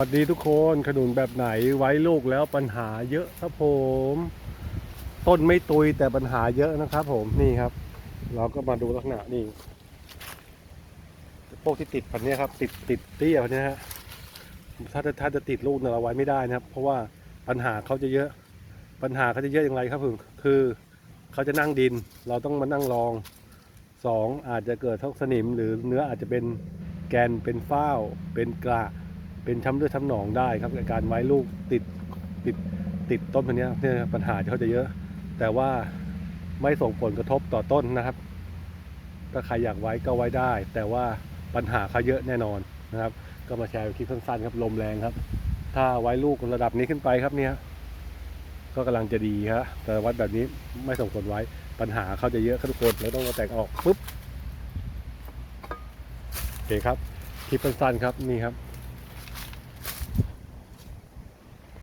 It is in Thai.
สวัสดีทุกคนขนุนแบบไหนไว้ลูกแล้วปัญหาเยอะครับผม ต้นไม่ตุยแต่ปัญหาเยอะนะครับ ผมนี่ครับ เราก็มาดูลักษณะนี่พวกที่ติดพันนี้ครับ ติดติดเตี้ยพันนี้ฮะถ้าจะถ้าจะติดลูกเนี่ยเราไว้ไม่ได้นะครับ เพราะว่าปัญหาเขาจะเยอะ ปัญหาเขาจะเยอะอย่างไรครับผมคือเขาจะนั่งดิน เราต้องมานั่งรองสองอาจจะเกิดทักสนิม หรือเนื้ออาจจะเป็นแกนเป็นฝ้าวเป็นกระ เป็นช้ำเลือดช้ำหนองได้ครับการไว้ลูกติดติดติดต้นพันนี้เนี่ยปัญหาเขาจะเยอะ แต่ว่าไม่ส่งผลกระทบต่อต้นนะครับ ถ้าใครอยากไว้ก็ไว้ได้ แต่ว่าปัญหาเขาเยอะแน่นอนนะครับ ก็มาแชร์คลิปสั้นๆครับลมแรงครับ ถ้าไว้ลูกระดับนี้ขึ้นไปครับเนี่ยก็กำลังจะดีฮะแต่วัดแบบนี้ไม่ส่งผลไว้ปัญหาเขาจะเยอะทุกคนเราต้องมาแตกออกปุ๊บโอเคครับคลิปสั้นๆครับนี่ครับ